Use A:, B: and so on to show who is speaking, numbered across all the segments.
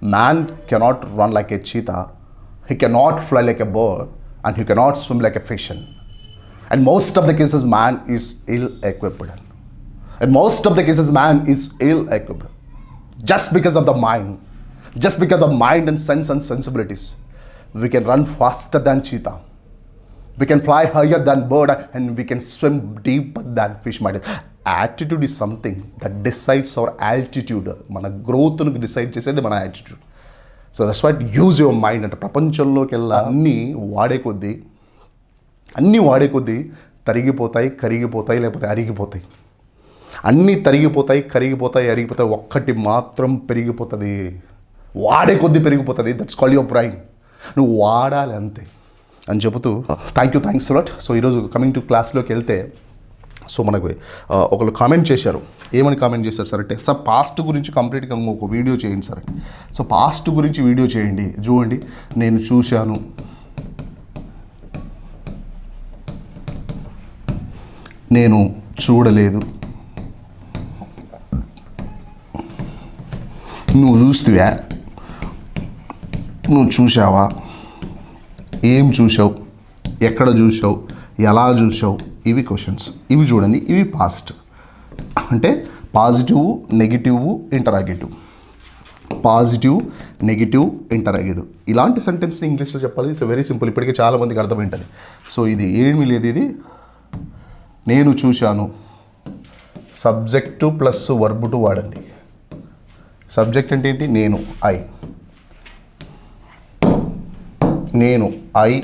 A: Man cannot run like a cheetah, he cannot fly like a bird, and he cannot swim like a fish. And most of the cases, man is ill equipped. And most of the cases, man is ill equipped. Just because of the mind, just because of mind and sense and sensibilities, we can run faster than cheetah We can fly higher than bird and we can swim deeper than fish might. Attitude is something that decides our altitude మన గ్రోత్ను decide చేసేది మన attitude so that's what use your mind అంటే. ప్రపంచంలోకి వెళ్ళా అన్నీ వాడే కొద్దీ అన్నీ వాడే కొద్దీ తరిగిపోతాయి కరిగిపోతాయి లేకపోతే అరిగిపోతాయి. అన్నీ తరిగిపోతాయి కరిగిపోతాయి అరిగిపోతాయి. ఒక్కటి మాత్రం పెరిగిపోతుంది. వాడే కొద్దీ పెరిగిపోతుంది. దట్స్ కాల్ యువర్ బ్రైన్ నువ్వు వాడాలి అంతే. అని చెబుతూ thank you thanks lot so ఈరోజు కమింగ్ టు క్లాస్లోకి వెళ్తే సో మనకు ఒకరు ఒకళ్ళు కామెంట్ చేశారు. ఏమని కామెంట్ చేశారు సార్ అంటే సార్ పాస్ట్ గురించి కంప్లీట్గా ఒక వీడియో చేయండి సార్. సో పాస్ట్ గురించి వీడియో చేయండి. చూడండి నేను చూశాను. నేను చూడలేదు. నువ్వు చూస్తువా? నువ్వు చూసావా ఏం చూసావు ఎక్కడ చూసావు ఎలా చూసావు ఇవి క్వశ్చన్స్ ఇవి చూడండి ఇవి పాస్ట్ అంటే positive negative interrogative positive negative interrogative ఇలాంటి సెంటెన్స్ని ఇంగ్లీష్లో చెప్పాలి. ఇట్స్ వెరీ సింపుల్ ఇప్పటికే చాలామందికి అర్థమైంటుంది. సో ఇది ఏమీ లేదు. ఇది నేను చూశాను. సబ్జెక్టు ప్లస్ వర్బ్ టు వాడండి. సబ్జెక్ట్ అంటే ఏంటి? నేను ఐ నేను I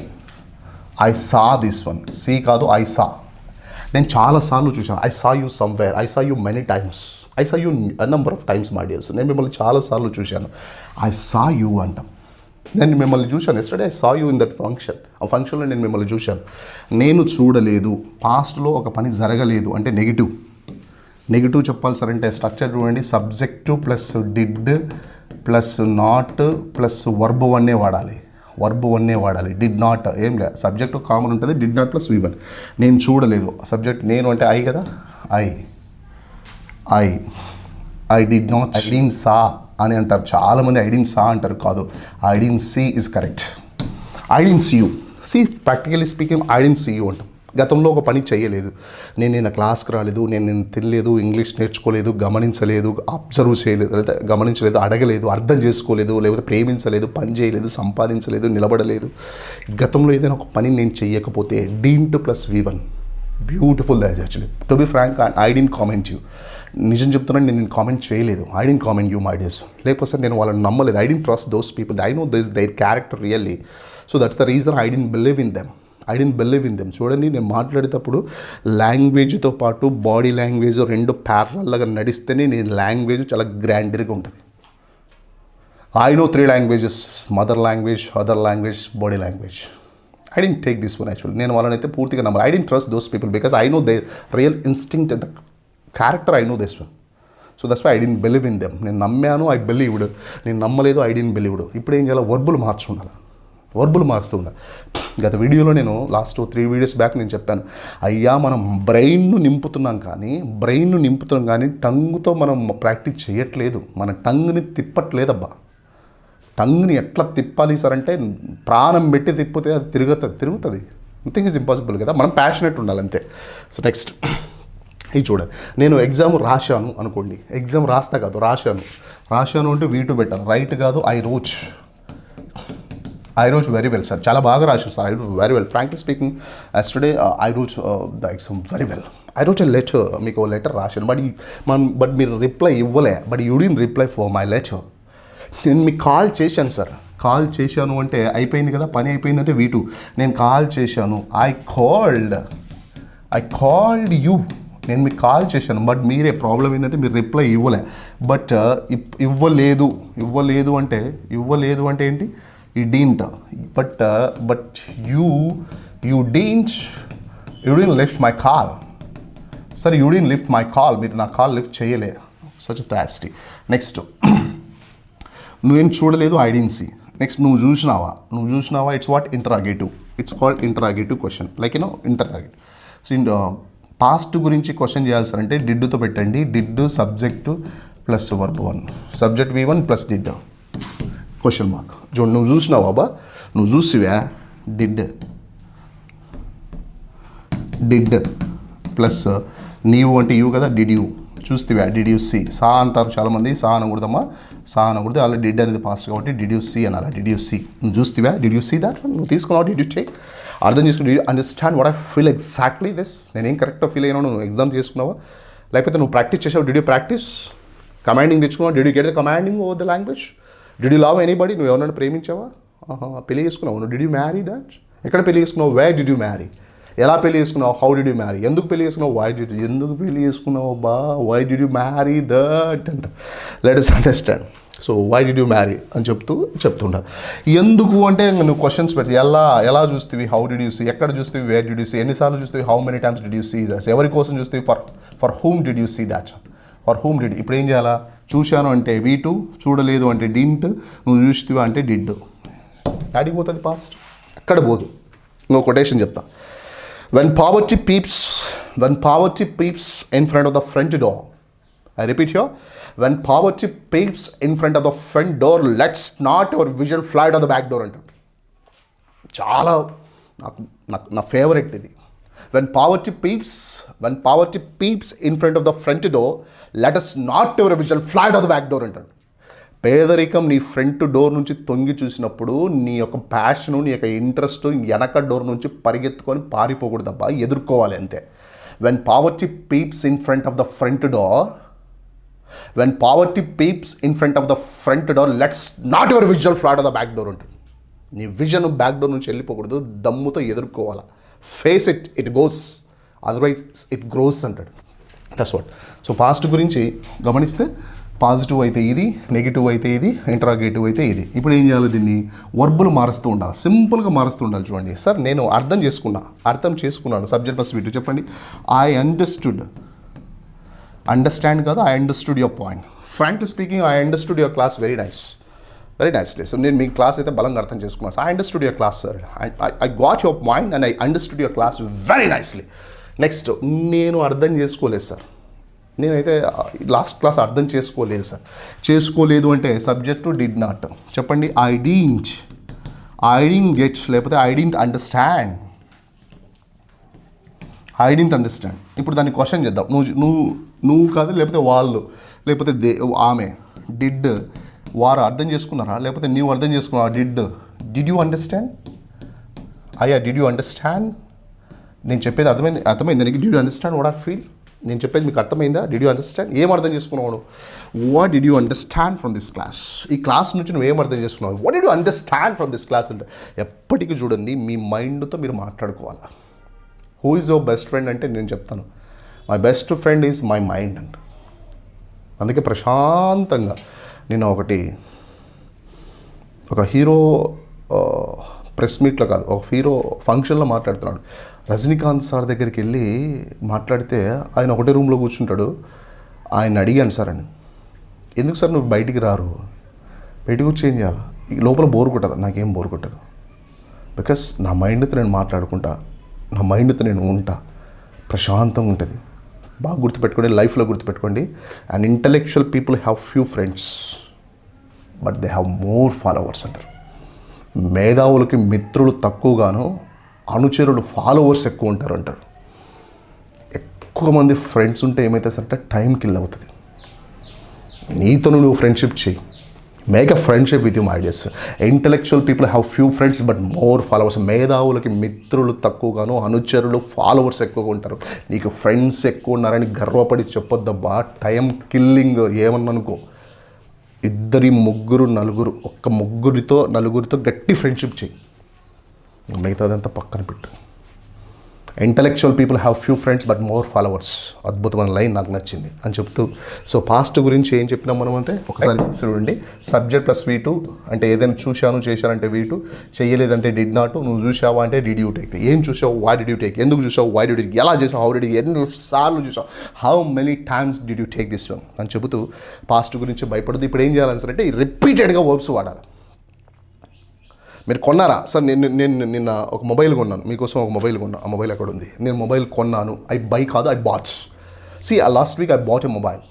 A: I saw this one. See కాదు ఐ సా. నేను చాలాసార్లు చూశాను. I saw you somewhere. I saw you many times. I saw you number of times my dears. నేను మిమ్మల్ని చాలాసార్లు చూశాను. ఐ సా యూ అంటాం. నేను మిమ్మల్ని చూశాను. Yesterday I saw you in that function ఆ ఫంక్షన్లో నేను మిమ్మల్ని చూశాను. నేను చూడలేదు. పాస్ట్లో ఒక పని జరగలేదు. అంటే నెగిటివ్ నెగిటివ్ చెప్పాలి సార్ అంటే స్ట్రక్చర్ చూడండి subject plus did plus not plus verb వన్నే వాడాలి. వర్బ్ వన్నే వాడాలి. డిడ్ నాట్ ఏం లేదు సబ్జెక్టు కామన్ ఉంటుంది did not plus V one నేను చూడలేదు. సబ్జెక్ట్ నేను అంటే ఐ కదా? I I I did not I didn't saw అని అంటారు. చాలామంది ఐడిన్ సా అంటారు. కాదు. I didn't see is correct I didn't didn't see you see practically speaking I didn't didn't see you అంటాం. గతంలో ఒక పని చేయలేదు. నేను నిన్న క్లాస్కి రాలేదు నేను నేను తినలేదు ఇంగ్లీష్ నేర్చుకోలేదు గమనించలేదు అబ్జర్వ్ చేయలేదు లేదా గమనించలేదు అడగలేదు అర్థం చేసుకోలేదు లేకపోతే ప్రేమించలేదు పని చేయలేదు సంపాదించలేదు నిలబడలేదు. గతంలో ఏదైనా ఒక పని నేను చేయకపోతే didn't plus V one beautiful does actually to be frank I didn't comment you నిజం చెప్తున్నాను నేను కామెంట్ చేయలేదు. I didn't comment you my dears లేకపోతే నేను వాళ్ళని నమ్మలేదు. I didn't trust those people I know this their character really so that's the reason I didn't believe in them I didn't believe in them చూడండి నేను మాట్లాడేటప్పుడు లాంగ్వేజ్తో పాటు body language రెండు ప్యారల్గా నడిస్తేనే నేను లాంగ్వేజ్ చాలా గ్రాండర్గా ఉంటుంది. I know three languages mother language other language body language I didn't take this one actual నేను వాళ్ళని అయితే పూర్తిగా నమ్మరు I didn't trust those people because I know they real instinct the character I know this one so that's why I didn't believe in them నేను నమ్మాను I believed నేను నమ్మలేదు I dent believed ఇప్పుడు ఏం చేయాలి? వర్బులు మార్చుండాలి వర్బులు మారుస్తూ ఉండాలి గత వీడియోలో నేను లాస్ట్ త్రీ వీడియోస్ బ్యాక్ నేను చెప్పాను. అయ్యా మనం బ్రెయిన్ను నింపుతున్నాం కానీ బ్రెయిన్ను నింపుతున్నాం కానీ టంగ్తో మనం ప్రాక్టీస్ చేయట్లేదు. మన టంగ్ని తిప్పట్లేదబ్బా. టంగ్ని ఎట్లా తిప్పాలి సార్ అంటే ప్రాణం పెట్టి తిప్పితే అది తిరుగుతుంది తిరుగుతుంది. నథింగ్ ఈజ్ ఇంపాసిబుల్ కదా. మనం ప్యాషనెట్ ఉండాలి అంతే. సో నెక్స్ట్ ఇది చూడండి. నేను ఎగ్జామ్ రాశాను అనుకోండి. ఎగ్జామ్ రాస్తా కాదు రాశాను. రాశాను అంటే వీటు పెట్టాను రైట్ కాదు I wrote I wrote very well sir చాలా బాగా రాశారు sir I very well frankly speaking yesterday I wrote the exam very well I wrote a letter మీకు ఓ లెటర్ రాశాను బట్ మనం బట్ మీరు రిప్లై ఇవ్వలే. But you didn't reply for my letter నేను మీకు కాల్ చేశాను సార్ కాల్ చేశాను అంటే అయిపోయింది కదా? పని అయిపోయిందంటే వీటు. నేను కాల్ చేశాను. I called I called you నేను మీకు కాల్ చేశాను. బట్ మీరే ప్రాబ్లం ఏంటంటే మీరు రిప్లై ఇవ్వలే. బట్ uh, ఇవ్వలేదు. ఇవ్వలేదు అంటే ఇవ్వలేదు అంటే ఏంటి? ఈ didn't but uh, but you you didn't you didn't lift my call. సరే you didn't lift my call. మీరు నా కాల్ లిఫ్ట్ చేయలే. సచ్ థ్యాస్టీ నెక్స్ట్ నువ్వేం చూడలేదు? ఐడెన్సీ నెక్స్ట్ నువ్వు చూసినావా? నువ్వు చూసినావా? It's what interrogative it's called interrogative question like you know interrogative so in past గురించి క్వశ్చన్ చేయాల్సారంటే డిడ్డుతో పెట్టండి. Did subject plus verb one subject V one plus did question mark చూడు నువ్వు చూసినావు బాబా నువ్వు చూసివా డిడ్ డిడ్ ప్లస్ నీవు అంటే యూ కదా డిడ్ యూ చూస్తేవా డిడ్ యూ సి సా అంటారు చాలామంది సా అనకూడదమ్మా సా అనకూడదు అలా డిడ్ అనేది పాస్ట్ కాబట్టి డిడ్ యూ సి అనాలి డిడ్ యూ సి నువ్వు చూస్తేవా డిడ్ యూ సీ దాట్ నువ్వు తీసుకున్నావు డిడ్ యూ టేక్ అర్థం చేసుకుని did understand what I feel exactly this నేనేం కరెక్ట్గా ఫీల్ అయినా నువ్వు ఎగ్జామ్ చేసుకున్నావా? లేకపోతే నువ్వు ప్రాక్టీస్ చేసావు? డిడ్ యూ ప్రాక్టీస్ కమాండింగ్ తెచ్చుకున్నావు? Did you get the commanding over the language did you love anybody నువ్వు ఎవరైనా ప్రేమించావా? పెళ్ళి చేసుకున్నావు? నువ్వు డిడ్ యూ మ్యారీ దాట్ ఎక్కడ పెళ్ళి చేసుకున్నావు? వే డిడ్ యూ మ్యారీ ఎలా పెళ్ళి చేసుకున్నావు? హౌ డిడ్ యూ మ్యారీ ఎందుకు పెళ్ళి చేసుకున్నావు? వై డిడ్ ఎందుకు పెళ్ళి చేసుకున్నావు బా why did you marry that అంట. Let us understand so why did you marry అని చెప్తూ చెప్తుంటా. ఎందుకు అంటే నువ్వు క్వశ్చన్స్ పెట్టి ఎలా ఎలా చూస్తేవి? హౌ డిడ్ యూ సీ ఎక్కడ చూస్తేవి? వేర్ డిడ్ యూ సీ ఎన్నిసార్లు చూస్తేవి? How many times did you see that's ఎవరి కోసం చూస్తేవి? For for whom did you see that's for whom did ఇప్పుడు ఏం చేయాలా? చూశాను అంటే వీ టూ చూడలేదు అంటే డింట్ నువ్వు చూసివా అంటే డిడ్ యాడికి పోతుంది పాస్ట్ ఎక్కడ పోదు. ఇంకో కొటేషన్ చెప్తా. When poverty peeps when poverty peeps in front of the front door I repeat here when poverty peeps in front of the front door let's not your visual flight of the back door అంటాడు. చాలా నాకు నాకు నా favourite ఇది. When poverty peeps when poverty peeps in front of the front door let us not your visual flat of the back door అంటాడు పేదరికం నీ front door నుంచి తొంగి చూసినప్పుడు నీ యొక్క ప్యాషను నీ యొక్క ఇంట్రెస్ట్ వెనక డోర్ నుంచి పరిగెత్తుకొని పారిపోకూడదబ్బా ఎదుర్కోవాలి అంతే. When poverty peeps in front of the front door when poverty peeps in front of the front door let's not your visual flat of the back door ఉంటుంది నీ విజన్ బ్యాక్ డోర్ నుంచి వెళ్ళిపోకూడదు దమ్ముతో ఎదుర్కోవాలా. Face it it goes otherwise it grows అంటాడు. That's what so past గురించి గమనిస్తే positive అయితే ఇది నెగిటివ్ అయితే ఇది ఇంటరాగేటివ్ అయితే ఇది. ఇప్పుడు ఏం చేయాలి దీన్ని? వర్బులు మారుస్తూ ఉండాలి. సింపుల్గా మారుస్తూ ఉండాలి చూడండి. సార్ నేను అర్థం చేసుకున్నా. అర్థం చేసుకున్నాను. సబ్జెక్ట్ ప్లస్ వీటి చెప్పండి. ఐ అండర్స్టూడ్ అండర్స్టాండ్ కాదు I understood your point frankly speaking I understood your class very nice very nicely so నేను మీ క్లాస్ అయితే బలంగా అర్థం చేసుకున్నాను. I understood your class sir I got your point and I understood your class very nicely next నేను అర్థం చేసుకోలేదు sir నేనైతే లాస్ట్ క్లాస్ అర్థం చేసుకోలేదు సార్ చేసుకోలేదు అంటే సబ్జెక్టు డిడ్ నాట్ చెప్పండి I didn't I didn't get లేకపోతే I didn't understand I didn't understand ఇప్పుడు దాన్ని క్వశ్చన్ చేద్దాం. నువ్వు నువ్వు నువ్వు కాదు లేకపోతే వాళ్ళు లేకపోతే దే ఆమె డిడ్ వారు అర్థం చేసుకున్నారా? లేకపోతే నీవు అర్థం చేసుకున్నా డిడ్ డిడ్ యూ అండర్స్టాండ్ అయ్యా డిడ్ యూ అండర్స్టాండ్ నేను చెప్పేది అర్థమైంది అర్థమైంది. నీకు did you understand what are feel నేను చెప్పేది మీకు అర్థమైందా? డిడ్ యూ అండర్స్టాండ్ ఏం అర్థం చేసుకున్నావు what did you understand from this class ఈ క్లాస్ నుంచి నువ్వు ఏం అర్థం చేసుకున్నావు? What did you understand from this class అంటే ఎప్పటికీ చూడండి మీ మైండ్తో మీరు మాట్లాడుకోవాలా. Who is your best friend అంటే నేను చెప్తాను. My best friend is my mind అంట. అందుకే ప్రశాంతంగా నేను ఒకటి ఒక హీరో ప్రెస్ మీట్లో కాదు ఒక హీరో ఫంక్షన్లో మాట్లాడుతున్నాడు. రజనీకాంత్ సార్ దగ్గరికి వెళ్ళి మాట్లాడితే ఆయన ఒకటే రూమ్లో కూర్చుంటాడు. ఆయన అడిగాను సార్ అని. ఎందుకు సార్ నువ్వు బయటికి రారు? బయటకు వచ్చి ఏం చేయాలి? లోపల బోర్ కొట్టదు. నాకేం బోర్ కొట్టదు. బికాస్ నా మైండ్తో నేను మాట్లాడుకుంటా. నా మైండ్తో నేను ఉంటా. ప్రశాంతంగా ఉంటుంది. బాగా గుర్తుపెట్టుకోండి లైఫ్లో గుర్తుపెట్టుకోండి. And intellectual people have few friends but they have more followers అంటారు. మేధావులకి మిత్రులు తక్కువగాను అనుచరులు ఫాలోవర్స్ ఎక్కువ ఉంటారు అంటారు. ఎక్కువ మంది ఫ్రెండ్స్ ఉంటే ఏమవుతుంది అంటే టైం కిల్ అవుతుంది. నీతో నువ్వు ఫ్రెండ్షిప్ చేయి. Make a friendship with you my dears intellectual people have few friends but more followers మేధావులకి మిత్రులు తక్కువగాను అనుచరులు ఫాలోవర్స్ ఎక్కువగా ఉంటారు. నీకు ఫ్రెండ్స్ ఎక్కువ ఉన్నారని గర్వపడి చెప్పొద్దబ్బా. Time killing ఏమన్ననుకో. ఇద్దరి ముగ్గురు నలుగురు ఒక్క ముగ్గురితో నలుగురితో గట్టి ఫ్రెండ్షిప్ చేయి మిగతాదంతా పక్కన పెట్టు. Intellectual people have few friends but more followers అద్భుతమైన లైన్ నాకు నచ్చింది అని చెప్తూ సో పాస్ట్ గురించి ఏం చెప్పినాం మనం అంటే ఒకసారి చూడండి. సబ్జెక్ట్ ప్లస్ వీ టూ అంటే ఏదైనా చూశాను చేశానంటే వీ టూ చేయలేదంటే డిడ్ నాట్ నువ్వు చూసావా అంటే డిడ్ యూ టేక్ ఏం చూసావు వై డిడ్ యూ టేక్ ఎందుకు చూసావు వై డిడ్ ఎలా చేసావు హౌ డిడ్ ఎన్ని సార్లు చూసావు how many times did you take this one అని చెబుతూ పాస్ట్ గురించి భయపడదు. ఇప్పుడు ఏం చేయాలని అంటే రిపీటెడ్గా వర్బ్స్ వాడాలి. మీరు కొన్నారా? సార్ నేను నేను నిన్న ఒక మొబైల్ కొన్నాను. మీకోసం ఒక మొబైల్ కొన్నాను ఆ మొబైల్ ఎక్కడ ఉంది? నేను మొబైల్ కొన్నాను. ఐ బై కాదు I bought. See uh last week I bought a mobile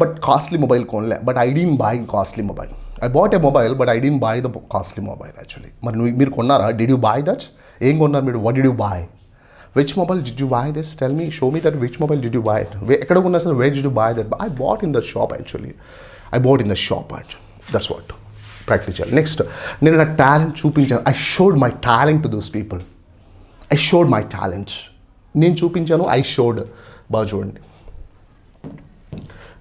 A: but costly mobile కొనలే. But I didn't buy costly mobile I bought a mobile but I didn't buy the costly mobile actually మరి మీరు కొన్నారా? Did you buy that ఏం కొన్నారు మీరు? What did you buy which mobile did you buy this tell me show me that which mobile did you buy ఎక్కడ కొన్నా sir? Where did you buy that I bought in the shop actually I bought in the shop that's what practice చేయాలి. Next నేను నా talent చూపించాను. I showed my talent to those people I showed my talent నేను చూపించాను I showed బాగా చూడండి.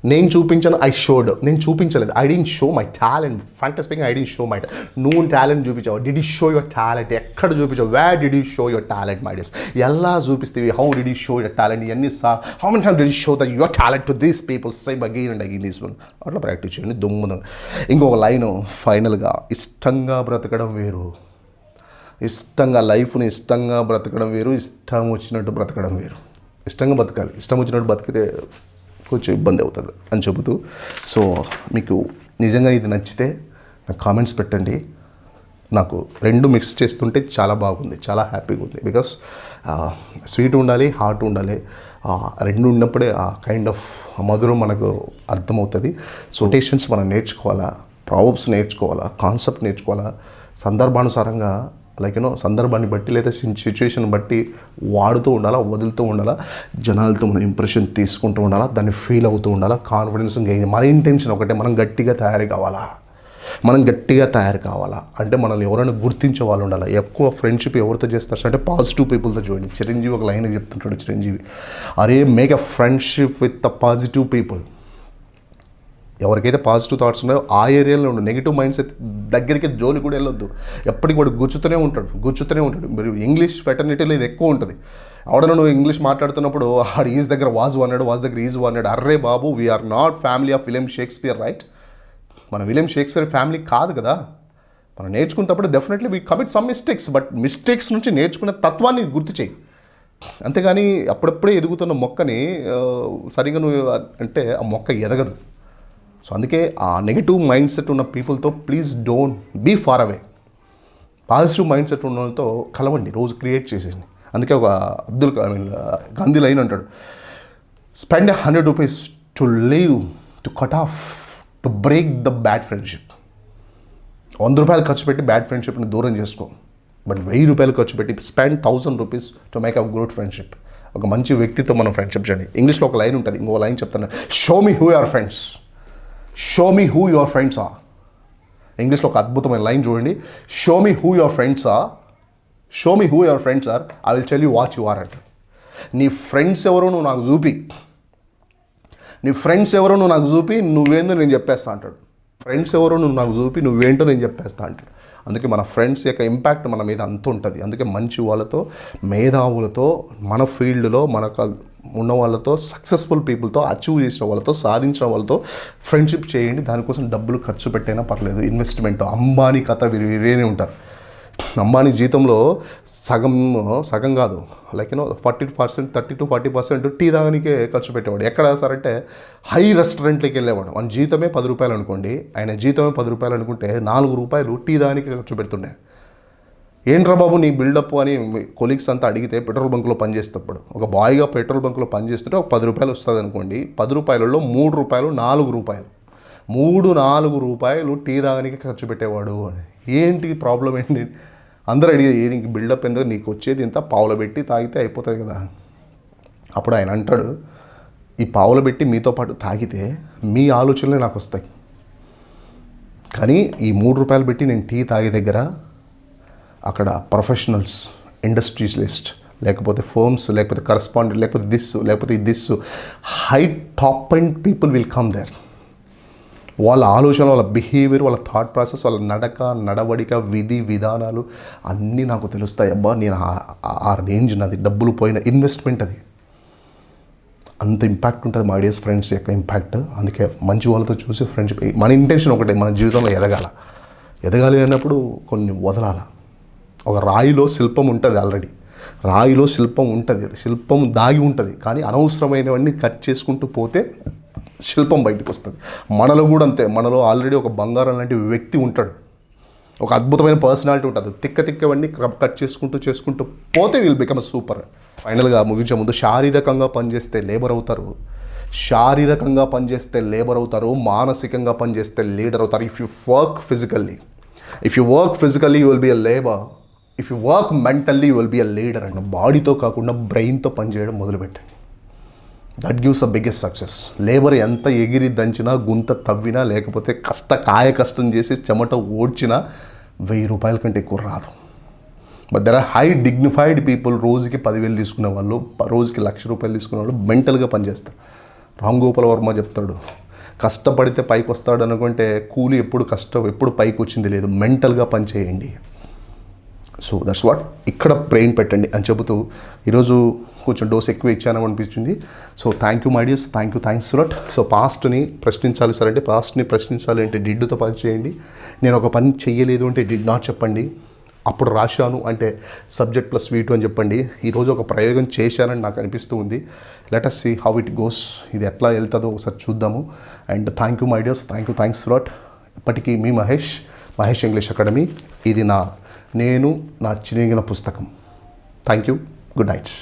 A: నేను చూపించాను ఐ షోడ్ నేను చూపించలేదు. I didn't show my talent frank speaking I didn't show my నువ్వు టాలెంట్ చూపించావు. Did you show your talent ఎక్కడ చూపించావు? Where did you show your talent my డిస్ ఎలా చూపిస్తే how did you show your talent ఇవన్నీ sir how many time did you show the your talent to these people సైబ్ again and again these one అట్లా practice చేయండి దుమ్ము ఇంకొక line ఫైనల్గా ఇష్టంగా బ్రతకడం వేరు. ఇష్టంగా లైఫ్ని ఇష్టంగా బ్రతకడం వేరు. ఇష్టం వచ్చినట్టు బ్రతకడం వేరు. ఇష్టంగా బతకాలి ఇష్టం వచ్చినట్టు బతికితే కొంచెం ఇబ్బంది అవుతుంది అని చెబుతూ సో మీకు నిజంగా ఇది నచ్చితే నాకు కామెంట్స్ పెట్టండి. నాకు రెండు మిక్స్ చేస్తుంటే చాలా బాగుంది చాలా హ్యాపీగా ఉంది. బికాస్ స్వీట్ ఉండాలి హాట్ ఉండాలి. రెండు ఉన్నప్పుడే ఆ కైండ్ ఆఫ్ మధురం మనకు అర్థమవుతుంది. సో టేషన్స్ మనం నేర్చుకోవాలా ప్రాబ్స్ నేర్చుకోవాలా కాన్సెప్ట్ నేర్చుకోవాలా సందర్భానుసారంగా లైక్ యూనో సందర్భాన్ని బట్టి లేదా సిచ్యువేషన్ బట్టి వాడుతూ ఉండాలా వదులుతూ ఉండాలా జనాలతో మనం ఇంప్రెషన్ తీసుకుంటూ ఉండాలా దాన్ని ఫీల్ అవుతూ ఉండాలా కాన్ఫిడెన్స్ గెయిన్ మన ఇంటెన్షన్ ఒకటే మనం గట్టిగా తయారు కావాలా? మనం గట్టిగా తయారు కావాలా? అంటే మనల్ని ఎవరైనా గుర్తించే వాళ్ళు ఉండాలి? ఎక్కువ ఫ్రెండ్షిప్ ఎవరితో చేస్తారు? అంటే పాజిటివ్ పీపుల్తో చూడండి. చిరంజీవి ఒక లైన్ చెప్తుంటాడు చిరంజీవి. అరే make a friendship with the positive people. ఎవరికైతే పాజిటివ్ థాట్స్ ఉన్నాయో ఆ ఏరియాలో ఉండు. నెగిటివ్ మైండ్ సెట్ దగ్గరికి జోలి కూడా వెళ్ళొద్దు. ఎప్పటికి వాడు గుచ్చుతూనే ఉంటాడు. గుచ్చుతూనే ఉంటాడు. మరి ఇంగ్లీష్ ఫెటర్నిటీలో ఇది ఎక్కువ ఉంటుంది. ఎవడన్నా నువ్వు ఇంగ్లీష్ మాట్లాడుతున్నప్పుడు ఆడు ఈజ్ దగ్గర వాజు అన్నాడు వాజ్ దగ్గర ఈజు అన్నాడు. అర్రే బాబు we are not family of William Shakespeare right మన విలియం షేక్స్పియర్ ఫ్యామిలీ కాదు కదా. మనం నేర్చుకున్నప్పుడు definitely we commit some mistakes but mistakes నుంచి నేర్చుకునే తత్వాన్ని గుర్తు చేయి. అంతేగాని అప్పుడప్పుడే ఎదుగుతున్న మొక్కని సరిగా నువ్వు అంటే ఆ మొక్క ఎదగదు. సో అందుకే ఆ నెగిటివ్ మైండ్ సెట్ ఉన్న పీపుల్తో please don't be far away positive mind set ఉన్న వాళ్ళతో కలవండి రోజు క్రియేట్ చేసేయండి. అందుకే ఒక Abdul I mean Gandhi line అంటాడు. Spend hundred rupees to leave to cut off to break the bad friendship వంద రూపాయలు ఖర్చు పెట్టి బ్యాడ్ ఫ్రెండ్షిప్ని దూరం చేసుకో. బట్ వెయ్యి రూపాయలు ఖర్చు పెట్టి spend thousand rupees to make a good friendship ఒక మంచి వ్యక్తితో మనం ఫ్రెండ్షిప్ చేయండి. ఇంగ్లీష్లో ఒక లైన్ ఉంటుంది. ఇంకో లైన్ చెప్తాను. Show me who your friends show me who your friends ఆ ఇంగ్లీష్లో ఒక అద్భుతమైన లైన్ చూడండి. Show me who your friends uh show me who your friends are I will tell you what you are అంట నీ friends ఎవరో నువ్వు నాకు చూపి. నీ ఫ్రెండ్స్ ఎవరో నువ్వు నాకు చూపి నువ్వేందో నేను చెప్పేస్తా అంటాడు. ఫ్రెండ్స్ ఎవరో నువ్వు నాకు చూపి నువ్వేంటో నేను చెప్పేస్తా అంటాడు. అందుకే మన ఫ్రెండ్స్ యొక్క ఇంపాక్ట్ మన మీద అంత ఉంటుంది. అందుకే మంచి వాళ్ళతో మేధావులతో మన ఫీల్డ్లో మనకు ఉన్న వాళ్ళతో సక్సెస్ఫుల్ పీపుల్తో అచీవ్ చేసిన వాళ్ళతో సాధించిన వాళ్ళతో ఫ్రెండ్షిప్ చేయండి. దానికోసం డబ్బులు ఖర్చు పెట్టైనా పర్లేదు. ఇన్వెస్ట్మెంట్ అంబానీ కథ వేరేనే వీరేనే ఉంటారు. అంబానీ జీతంలో సగం సగం కాదు. Like you know forty percent thirty to forty percent tea తాగనికే ఖర్చు పెట్టేవాడు. ఎక్కడ సార్ అంటే హై రెస్టారెంట్లోకి వెళ్ళేవాడు. మన జీతమే పది రూపాయలు అనుకోండి. ఆయన జీతమే పది రూపాయలు అనుకుంటే నాలుగు రూపాయలు టీ దానికి ఖర్చు పెడుతుండే. ఏంట్రా బాబు నీ బిల్డప్ అని కొలీగ్స్ అంతా అడిగితే పెట్రోల్ బంకులో పనిచేసేటప్పుడు ఒక బాయ్గా పెట్రోల్ బంకులో పనిచేస్తుంటే ఒక పది రూపాయలు వస్తుంది అనుకోండి పది రూపాయలలో మూడు రూపాయలు నాలుగు రూపాయలు. మూడు నాలుగు రూపాయలు టీ తాగడానికి ఖర్చు పెట్టేవాడు అని. ఏంటి ప్రాబ్లం ఏంటి? అందరూ అడిగేది "ఏ నీకు బిల్డప్ ఎందుకు? నీకు వచ్చేది ఇంత? పావుల పెట్టి తాగితే అయిపోతుంది కదా. అప్పుడు ఆయన అంటాడు ఈ పావుల పెట్టి మీతో పాటు తాగితే మీ ఆలోచనలే నాకు వస్తాయి. కానీ ఈ మూడు రూపాయలు పెట్టి నేను టీ తాగే దగ్గర అక్కడ ప్రొఫెషనల్స్ ఇండస్ట్రీస్లిస్ట్ లేకపోతే ఫోమ్స్ లేకపోతే కరస్పాండెంట్ లేకపోతే దిస్ లేకపోతే this high top and people will come there వాళ్ళ ఆలోచన వాళ్ళ బిహేవియర్ వాళ్ళ థాట్ ప్రాసెస్ వాళ్ళ నడక నడవడిక విధి విధానాలు అన్నీ నాకు తెలుస్తాయి. అబ్బా నేను ఆ- రేంజ్ నాది డబ్బులు పోయిన ఇన్వెస్ట్మెంట్ అది. అంత ఇంపాక్ట్ ఉంటుంది మా ఐడియాస్ ఫ్రెండ్స్ యొక్క ఇంపాక్ట్ అందుకే మంచి వాళ్ళతో చూసి ఫ్రెండ్షిప్ మన ఇంటెన్షన్ ఒకటే మన జీవితంలో ఎదగాల. ఎదగాలి అన్నప్పుడు కొన్ని వదలాలా. ఒక రాయిలో శిల్పం ఉంటుంది ఆల్రెడీ. రాయిలో శిల్పం ఉంటుంది శిల్పం దాగి ఉంటుంది. కానీ అనవసరమైనవన్నీ కట్ చేసుకుంటూ పోతే శిల్పం బయటకు వస్తుంది. మనలో కూడా అంతే మనలో ఆల్రెడీ ఒక బంగారం లాంటి వ్యక్తి ఉంటాడు. ఒక అద్భుతమైన పర్సనాలిటీ ఉంటుంది. తిక్క తిక్కవన్నీ కట్ చేసుకుంటూ చేసుకుంటూ పోతే వీళ్ళు బికమ్ సూపర్ ఫైనల్గా ముగించే ముందు శారీరకంగా పనిచేస్తే లేబర్ అవుతారు. శారీరకంగా పనిచేస్తే లేబర్ అవుతారు. మానసికంగా పనిచేస్తే లీడర్ అవుతారు. If you work physically if you work physically you will be a labour if you work mentally you will be a leader and బాడీతో కాకుండా బ్రెయిన్తో పనిచేయడం మొదలుపెట్టండి. That gives a biggest success labour ఎంత ఎగిరి దంచినా గుంత తవ్వినా లేకపోతే కష్ట కాయ కష్టం చేసి చెమట ఓడ్చినా వెయ్యి రూపాయల కంటే ఎక్కువ రాదు. But there are high dignified people రోజుకి పదివేలు తీసుకునే వాళ్ళు రోజుకి లక్ష రూపాయలు తీసుకునే వాళ్ళు మెంటల్గా పనిచేస్తారు. రామ్ గోపాల్ వర్మ చెప్తాడు కష్టపడితే పైకి వస్తాడు అనుకుంటే కూలి ఎప్పుడు కష్టం ఎప్పుడు పైకి వచ్చింది లేదు. మెంటల్గా పనిచేయండి. సో దట్స్ వాట్ ఇక్కడ బ్రెయిన్ పెట్టండి అని చెబుతూ ఈరోజు కొంచెం డోస్ ఎక్కువ ఇచ్చాను అనిపించింది so thank you my dears thank you thanks lot so పాస్ట్ని ప్రశ్నించాలి సార్ అంటే పాస్ట్ని ప్రశ్నించాలి అంటే డిడ్డుతో పని చేయండి. నేను ఒక పని చేయలేదు అంటే డిడ్ నాట్ చెప్పండి. అప్పుడు రాశాను అంటే సబ్జెక్ట్ ప్లస్ వీటు అని చెప్పండి. ఈరోజు ఒక ప్రయోగం చేశానని నాకు అనిపిస్తూ ఉంది. Let us see how it goes ఇది ఎట్లా వెళ్తుందో ఒకసారి చూద్దాము. And thank you my dears thank you thanks lot ఇప్పటికీ మీ మహేష్ మహేష్ ఇంగ్లీష్ అకాడమీ. ఇది నా నేను నా చిరిగిన పుస్తకం. Thank you good nights